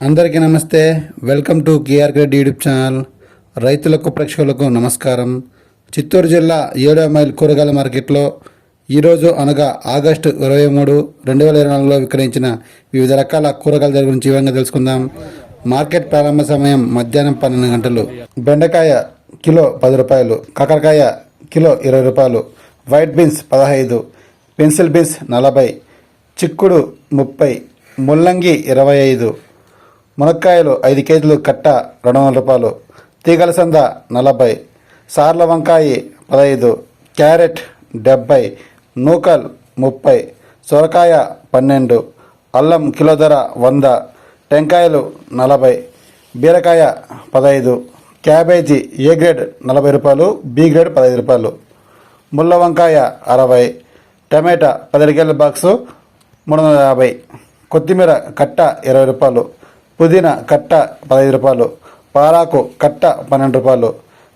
అందరికీ నమస్తే. Welcome to KR గ్రెడ్ యూట్యూబ్ ఛానల్ రైతులకు ప్రేక్షకులకు నమస్కారం. చిత్తూరు జిల్లా ఏడో మైల్ కూరగాయల మార్కెట్లో ఈరోజు అనగా ఆగస్టు ఇరవై మూడు రెండు వేల ఇరవై నాలుగులో విక్రయించిన వివిధ రకాల కూరగాయల ధర గురించి వివరంగా తెలుసుకుందాం. మార్కెట్ ప్రారంభ సమయం మధ్యాహ్నం పన్నెండు గంటలు. బెండకాయ కిలో పది రూపాయలు కాకరకాయ కిలో ఇరవై రూపాయలు వైట్ బీన్స్ పదహైదు పెన్సిల్ బీన్స్ నలభై చిక్కుడు ముప్పై ముల్లంగి ఇరవై ఐదు మునక్కాయలు ఐదు కేజీలు కట్ట రెండు వందల రూపాయలు తీగల సంద నలభై సార్ల వంకాయ పదహైదు క్యారెట్ డెబ్బై నూకల్ ముప్పై సొరకాయ పన్నెండు అల్లం కిలో ధర వంద టెంకాయలు నలభై బీరకాయ పదహైదు క్యాబేజీ ఏ గ్రేడ్ నలభై రూపాయలు బి గ్రేడ్ పదహైదు రూపాయలు ముళ్ళ వంకాయ అరవై టమాటా పదిహేడు కేజీల బాక్సు మూడు వందల యాభై కొత్తిమీర కట్ట ఇరవై రూపాయలు పుదీనా కట్ట పదహైదు రూపాయలు పారాకు కట్ట పన్నెండు రూపాయలు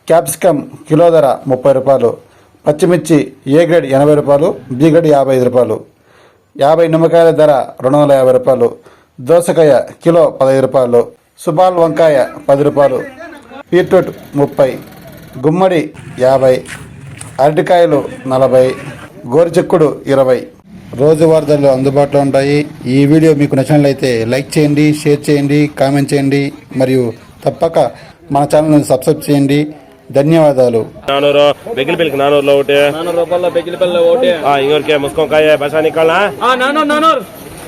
క్యాప్సికమ్ కిలో ధర ముప్పై రూపాయలు పచ్చిమిర్చి ఏ గ్రేడ్ ఎనభై రూపాయలు బి గ్రేడ్ యాభై ఐదు రూపాయలు. యాభై నిమ్మకాయల ధర రెండు వందల యాభై రూపాయలు దోసకాయ కిలో పదహైదు రూపాయలు సుబాల్ వంకాయ పది రూపాయలు బీట్రూట్ ముప్పై గుమ్మడి యాభై అరటికాయలు నలభై గోరుచిక్కుడు ఇరవై. రోజువారీ ధరలు అందుబాటులో ఉంటాయి ఈ వీడియో మీకు నచ్చినట్లయితే లైక్ చేయండి షేర్ చేయండి కామెంట్ చేయండి మరియు తప్పక మన ఛానల్ని సబ్స్క్రైబ్ చేయండి ధన్యవాదాలు ನಾನೂರು ಬೆಗಿಲ್ ಬಿಲ್ಕ್ ನಾನೂರು ಲೋಟೆ ನಾನೂರು ರೂಪಾಯಿ ಬೆಗಿಲ್ ಬೆಲ್ಲ ಓಟಿ ಹಾ ಇಂಗೋರ್ಗೆ ಮುಸ್ಕೊಂಕಾಯ ಬಸ ನಿಕ್ಕಲ್ಲ ಹಾ ನಾನೂರು ನಾನೂರು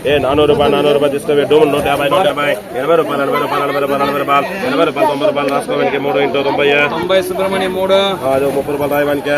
ఏ నానూరు రూపాయలు నానూరు రూపాయలు తీసుకోవే డూమ్ నూట యాభై నూట యాభై ఎనభై రూపాయలు ఎనభై రూపాయలు ఎనభై రూపాయలు ఎనభై రూపాయలు ఎనభై రూపాయలు తొంభై రూపాయలు రాసుకోవడానికి మూడు ఇంటూ తొంభై తొంభై సుబ్రహ్మణ్యం మూడు అది ముప్పై రూపాయలు రాయడానికి